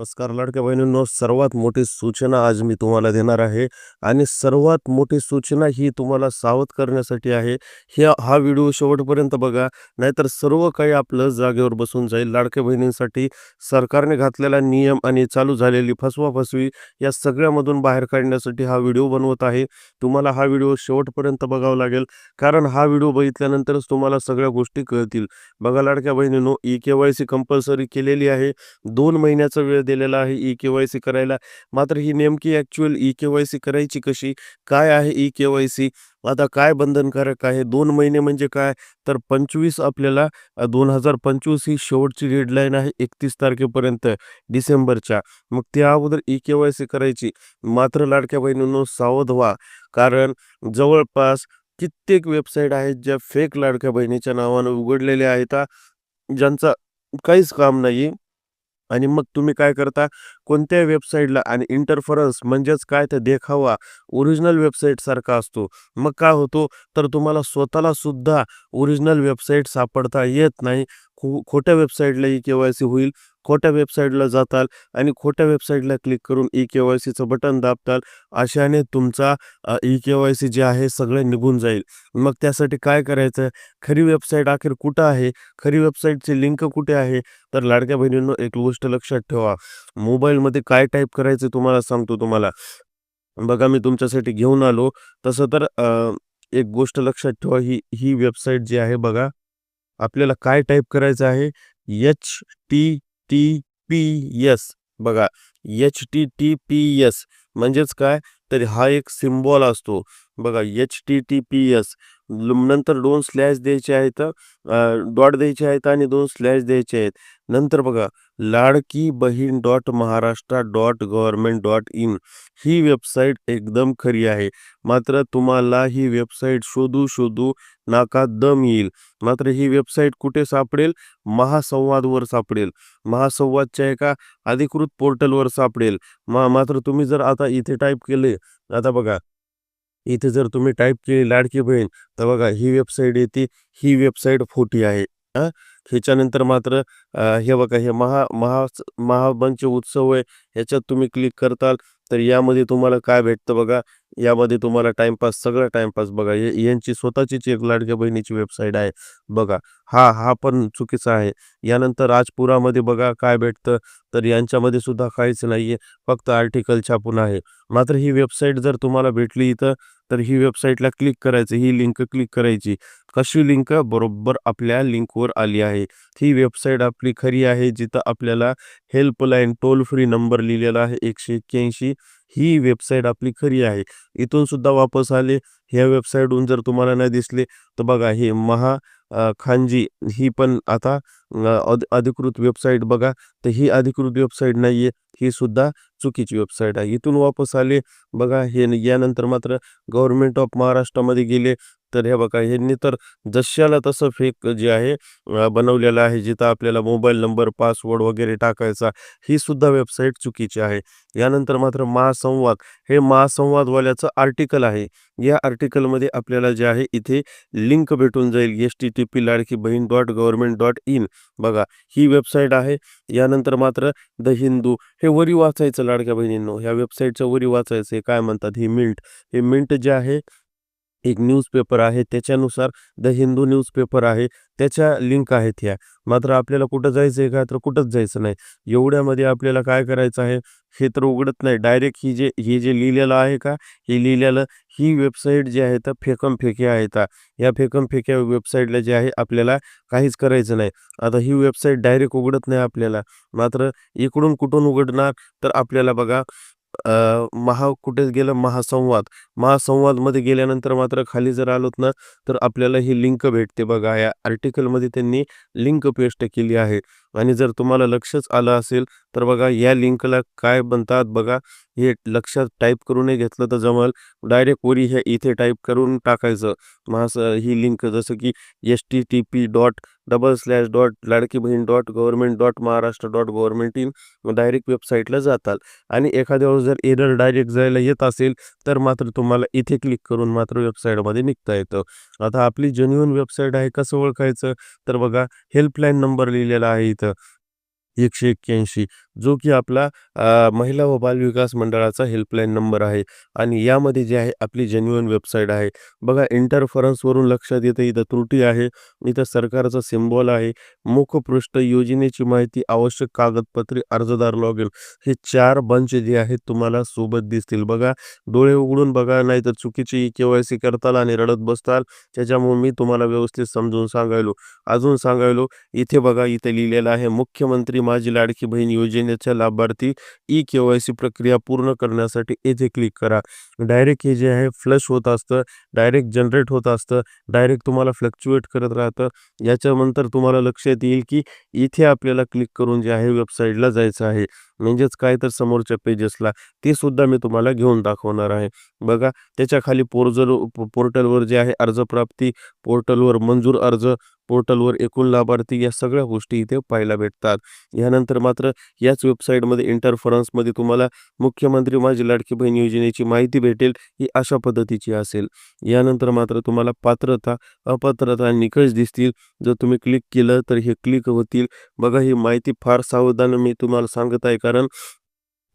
नमस्कार लाडक्या बहिणींनो सर्वात मोठी सूचना आज मी तुम्हाला देणार आहे आणि सर्वात मोठी सूचना ही तुम्हाला सावध करण्यासाठी आहे. ह्या हा व्हिडिओ शेवटपर्यंत बघा नाहीतर सर्व काही आपलं जागेवर बसून जाईल. लाडक्या बहिणींसाठी सरकारने घातलेला नियम आणि चालू झालेली फसवाफसवी या सगळ्यामधून बाहेर काढण्यासाठी हा व्हिडिओ बनवत आहे. तुम्हाला हा व्हिडिओ शेवटपर्यंत बघावा लागेल. कारण हा व्हिडिओ बघितल्यानंतरच तुम्हाला सगळ्या गोष्टी कळतील. बघा लाडक्या बहिणींनो E K Y C compulsory केलेली आहे. दोन महिन्याचा वेळ दिलेला आहे ई के वाय सी करायला. मात्र ही नेमकी actual E K Y C करायची कशी? काय आहे ई के वाय सी आता काय बंधनकारक आहे? दोन महिने म्हणजे काय? तर पंचवीस आपल्याला दोन हजार पंचवीस ही शेवटची डेडलाईन आहे एकतीस तारखेपर्यंत डिसेंबरच्या. मग त्या अगोदर ई के वाय सी करायची. मात्र लाडक्या बहिणींनो सावध व्हा. कारण जवळपास कित्येक वेबसाईट आहेत ज्या फेक लाडक्या बहिणीच्या नावानं उघडलेल्या आहेत ज्यांचा काहीच काम नाही आणि मग तुम्ही काय करता? कोणत्या वेबसाईटला आणि इंटरफरन्स म्हणजेच काय तर देखावा ओरिजिनल वेबसाईटसारखा असतो. मग काय होतो? तर तुम्हाला स्वतःला सुद्धा ओरिजिनल वेबसाईट सापडता येत नाही. खो खोट्या वेबसाईटला के वाय सी होईल. खोट्या वेबसाईटला जाताल आणि खोट्या वेबसाईटला क्लिक करून ई के वाय सीचं बटन दाबताल अशाने तुमचा ई के वाय सी जे आहे सगळं निघून जाईल. मग त्यासाठी काय करायचं? खरी वेबसाईट अखेर कुठं आहे? खरी वेबसाईटची लिंक कुठे आहे? तर लाडक्या बहिणींनो एक गोष्ट लक्षात ठेवा. मोबाईलमध्ये काय टाईप करायचं तुम्हाला सांगतो तुम्हाला. बघा मी तुमच्यासाठी घेऊन आलो. तसं तर एक गोष्ट लक्षात ठेवा ही ही वेबसाईट जी आहे बघा आपल्याला काय टाईप करायचं आहे? H T T P S बघा H T T P S म्हणजेच काय? तर हा एक सिम्बॉल असतो. बघा H T T P S नंतर दोन स्लॅश द्यायचे आहेत डॉट द्यायचे आहेत आणि दोन स्लॅश द्यायचे आहेत. नंतर बघा Ladki Bahin dot Maharashtra dot government dot in he website एकदम खरी आहे. मात्र तुम्हाला ही वेबसाईट शोधू शोधू नाका दम येईल. मात्र ही वेबसाईट कुठे सापडेल? महासंवादवर सापडेल. महासंवादच्या एका अधिकृत पोर्टलवर सापडेल. मा मात्र तुम्ही जर आता इथे टाईप केले आता बघा इथे जर तुम्ही टाईप केली लाडकी बहीण तर बघा ही वेबसाईट येते ही वेबसाईट फोटी आहे. ह्याच्यानंतर मात्र हे बघा हे महा महा महाबंच उत्सव आहे. ह्याच्यात तुम्ही क्लिक करताल तर यामध्ये तुम्हाला काय भेटतं बघा? यामध्ये तुम्हाला टाइमपास सगळं टाइमपास बघा. यांची स्वतःचीच एक लाडक्या बहिणीची वेबसाईट आहे बघा. हा हा पण चुकीचा आहे. यानंतर राजपुरामध्ये बघा काय भेटतं? तर यांच्यामध्ये सुद्धा काहीच नाही फक्त आर्टिकल छापून आहे. मात्र ही वेबसाईट जर तुम्हाला भेटली इथं तर ही वेबसाईटला क्लिक करायचं ही लिंक क्लिक करायची. कशी लिंक बरोबर आपल्या लिंकवर आली आहे. ही वेबसाईट आपली खरी आहे जिथं आपल्याला हेल्पलाईन टोल फ्री नंबर लिहिलेला आहे एकशे एक्क्याऐंशी. ही वेबसाईट आपली खरी आहे. इथून सुद्धा वापस आले. ह्या वेबसाईटहून जर तुम्हाला नाही दिसले तर बघा हे महा खानजी ही पण आता अधिकृत वेबसाईट बघा तर ही अधिकृत वेबसाईट नाही आहे ही सुद्धा चुकीची वेबसाईट आहे. इथून वापस आले बघा हे यानंतर मात्र गव्हर्नमेंट ऑफ महाराष्ट्रामध्ये गेले तर हे बघा ह्यांनी तर जशाला तसं फेक जे आहे बनवलेलं आहे जिथं आपल्याला मोबाईल नंबर पासवर्ड वगैरे टाकायचा ही सुद्धा वेबसाईट चुकीची आहे. यानंतर मात्र महासंवाद हे महासंवादवाल्याचं आर्टिकल आहे. या आर्टिकलमध्ये आपल्याला जे आहे इथे लिंक भेटून जाईल S T T P Ladki Bahin dot government dot in. बघा ही वेबसाईट आहे. यानंतर मात्र द हिंदू हे वरी वाचायचं लाडक्या बहिणींनो ह्या वेबसाईटच्या वरी वाचायचं हे काय म्हणतात ही मिंट. हे मिंट जे आहे एक न्यूजपेपर आहे त्याच्यानुसार द हिंदू न्यूजपेपर आहे त्याच्या लिंक आहेत ह्या. मात्र आपल्याला कुठं जायचं आहे का तर कुठंच जायचं नाही. एवढ्यामध्ये आपल्याला काय करायचं आहे हे तर उघडत नाही. डायरेक्ट ही जे हे जे लिहिलेलं आहे का हे लिहिलेलं ही वेबसाईट जी आहे तर फेकम फेके आहेत या फेकम फेक्या वेबसाईटला जे आहे आपल्याला काहीच करायचं नाही. आता ही वेबसाईट डायरेक्ट उघडत नाही आपल्याला. मात्र इकडून कुठून उघडणार तर आपल्याला बघा महा कुठे गेलं महासंवाद. महासंवादमध्ये गेल्यानंतर मात्र खाली जर आलोत ना तर आपल्याला ही लिंक भेटते बघा. या आर्टिकलमध्ये त्यांनी लिंक पेस्ट केली आहे. आणि जर तुम्हाला लक्षच आलं असेल तर बघा या लिंकला काय म्हणतात बघा. हे लक्षात टाईप करूनही घेतलं तर जमल. डायरेक्ट वरी हे इथे टाईप करून टाकायचं. महास ही लिंक जसं की S T T P dot double slash dot Ladki Bahin dot government dot Maharashtra dot government in direct वेबसाईटला जाताल. आणि एखाद्या वेळेस जर एरर डायरेक्ट जायला येत असेल तर मात्र तुम्हाला इथे क्लिक करून मात्र वेबसाईटमध्ये निघता येतं. आता आपली जेन्युअन वेबसाईट आहे कसं ओळखायचं? तर बघा हेल्पलाईन नंबर लिहिलेला आहे इथं एकशे एक्क्याऐंशी जो की आपला महिला व बालविकास मंडळाचा हेल्पलाईन नंबर आहे. आणि यामध्ये जे आहे आपली जेन्युअन वेबसाईट आहे. बघा इंटरफरन्सवरून लक्षात येतं इथं त्रुटी आहे. इथं सरकारचा सिम्बॉल आहे. मुखपृष्ठ योजनेची माहिती आवश्यक कागदपत्रे अर्जदार लॉग इन हे चार बंच जे आहेत तुम्हाला सोबत दिसतील. बघा डोळे उघडून बघा नाही तर चुकीची के वाय सी करताल आणि रडत बसताल. त्याच्यामुळे मी तुम्हाला व्यवस्थित समजून सांगायलो. अजून सांगायलो इथे बघा इथे लिहिलेलं आहे मुख्यमंत्री माझी लाडकी बहीण योजनेच्या लाभार्थी ई केवायसी प्रक्रिया पूर्ण करण्यासाठी येथे क्लिक करा. डायरेक्ट हे जे आहे फ्लश होत असतं डायरेक्ट जनरेट होत असतं डायरेक्ट तुम्हाला फ्लक्च्युएट करत राहतं. याच्यानंतर तुम्हाला लक्षात येईल की इथे आपल्याला क्लिक करून जे आहे वेबसाईटला जायचं आहे. म्हणजेच काय तर समोरच्या पेजेसला ते सुद्धा मी तुम्हाला घेऊन दाखवणार आहे. बघा त्याच्याखाली पोर्जल पोर्टलवर जे आहे अर्ज प्राप्ती पोर्टलवर मंजूर अर्ज पोर्टलवर एकूण लाभार्थी या सगळ्या गोष्टी इथे पाहायला भेटतात. यानंतर मात्र याच वेबसाईटमध्ये इंटरफरन्समध्ये तुम्हाला मुख्यमंत्री माझी लाडकी बहीण योजनेची माहिती भेटेल ही अशा पद्धतीची असेल. यानंतर मात्र तुम्हाला पात्रता अपात्रता निकष दिसतील. जर तुम्ही क्लिक केलं तर हे क्लिक होतील. बघा ही माहिती फार सावधान मी तुम्हाला सांगत आहे. कारण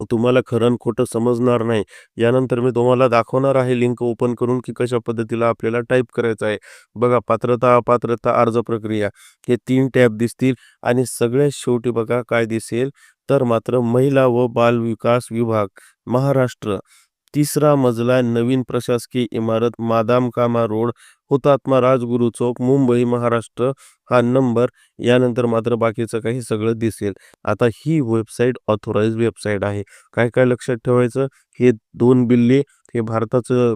तुम्हाला खरं खोटं समजणार नाही. यानंतर मी तुम्हाला दाखवणार आहे लिंक ओपन करून की कशा पद्धतीला आपल्याला टाईप करायचं आहे. बघा पात्रता अपात्रता अर्ज प्रक्रिया हे तीन टॅब दिसतील आणि सगळ्यात शेवटी बघा काय दिसेल. तर मात्र महिला व बाल विकास विभाग महाराष्ट्र. तिसरा मजला नवीन प्रशासकीय इमारत मादाम कामा रोड हुतात्मा राजगुरू चौक मुंबई महाराष्ट्र हा नंबर. यानंतर मात्र बाकीचं काही सगळं दिसेल. आता ही वेबसाईट ऑथोराईज वेबसाईट आहे. काय काय लक्षात ठेवायचं? हे दोन बिल्ले हे भारताचं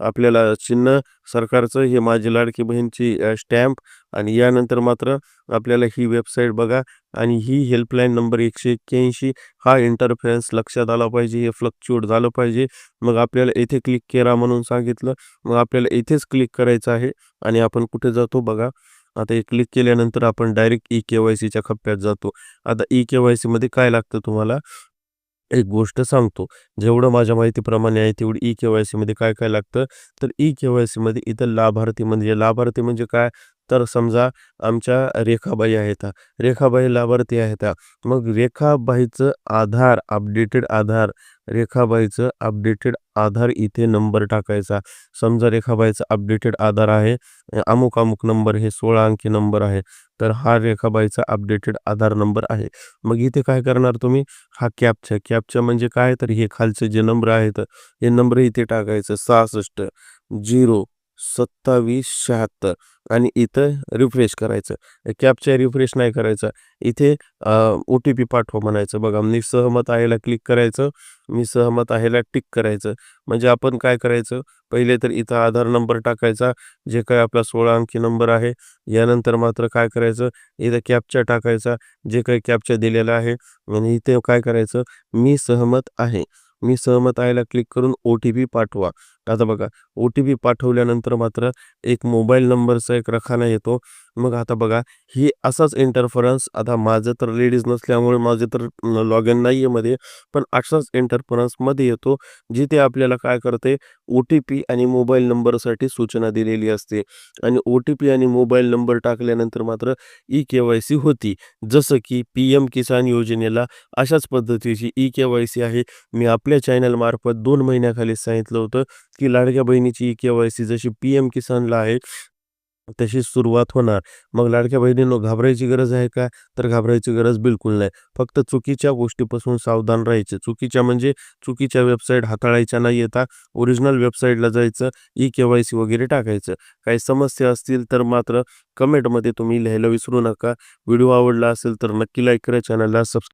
आपल्याला चिन्ह सरकारचं हे माझी लाडकी बहीणची स्टॅम्प आणि यानंतर मात्र आपल्याला ही वेबसाईट बघा आणि ही हेल्पलाईन नंबर एकशे एक्क्याऐंशी. हा इंटरफेरन्स लक्षात आला पाहिजे हे फ्लक्च्युएट झालं पाहिजे. मग आपल्याला येथे क्लिक करा म्हणून सांगितलं. मग आपल्याला इथेच क्लिक करायचं आहे आणि आपण कुठे जातो बघा. आता हे क्लिक केल्यानंतर आपण डायरेक्ट ई के वाय सीच्या खप्प्यात जातो. आता ई के वाय सीमध्ये काय लागतं तुम्हाला? एक गोष्ट सांगतो जेवढं माझ्या माहितीप्रमाणे आहे तेवढी ई के वाय सीमध्ये काय काय लागतं? तर ई के वाय सीमध्ये इथं लाभार्थी म्हणजे लाभार्थी म्हणजे काय? तर समजा आमच्या रेखाबाई आहेत रेखाबाई लाभार्थी आहेत. मग रेखाबाईचं आधार अपडेटेड आधार रेखाबाईचं अपडेटेड आधार इथे नंबर टाकायचा. समजा रेखाबाईचा अपडेटेड आधार आहे अमुक अमुक नंबर हे सोळा अंकी नंबर आहे तर हा रेखाबाईचा अपडेटेड आधार नंबर आहे. मग इथे काय करणार तुम्ही? हा कॅपचा कॅपचा म्हणजे काय? तर हे खालचे जे नंबर आहेत हे नंबर इथे टाकायचं. सहासष्ट झिरो सत्तावीस शहात्तर आणि इथं रिफ्रेश करायचं. कॅपच्या रिफ्रेश नाही करायचं. इथे ओ टी पी पाठवा म्हणायचं. बघा मी सहमत आहेला क्लिक करायचं. मी सहमत आहेला टिक करायचं. म्हणजे आपण काय करायचं? पहिले तर इथं आधार नंबर टाकायचा. जे काय आपला सोळा अंकी नंबर आहे यानंतर मात्र काय करायचं? इथं कॅपच्या टाकायचा. जे काही कॅपच्या दिलेला आहे आणि इथे काय करायचं? मी सहमत आहे. मी सहमत आहेला क्लिक करून ओ टी पी पाठवा. आता बघा ओ टी पी पाठवल्यानंतर मात्र एक मोबाईल नंबरचा एक रखाना येतो. मग आता बघा ही असाच इंटरफरन्स आता माझं तर लेडीज नसल्यामुळे माझे तर लॉग इन नाही आहे मध्ये पण असाच इंटरफरन्समध्ये येतो जिथे आपल्याला काय करते ओ टी पी आणि मोबाईल नंबरसाठी सूचना दिलेली असते. आणि ओ टी पी आणि मोबाईल नंबर टाकल्यानंतर मात्र ई के वाय सी होती. जसं की पी एम किसान योजनेला अशाच पद्धतीची ई के वाय सी आहे. मी आपल्या चॅनलमार्फत दोन महिन्याखाली सांगितलं होतं. की लाडक्या बहिणीची ई के वाय सी जशी पी एम किसानला आहे तशी सुरुवात होणार. मग लाडक्या बहिणींनो घाबरायची गरज आहे का? तर घाबरायची गरज बिलकुल नाही. फक्त चुकीच्या गोष्टीपासून सावधान राहायचे. चुकीच्या म्हणजे चुकीच्या वेबसाईट हाताळायच्या नाही येता ओरिजिनल वेबसाईटला जायचं ई के वाय सी वगैरे टाकायचं. काही समस्या असतील तर मात्र कमेंटमध्ये तुम्ही लिहायला विसरू नका. व्हिडिओ आवडला असेल तर नक्की लाईक करा चॅनलला सबस्क्राईब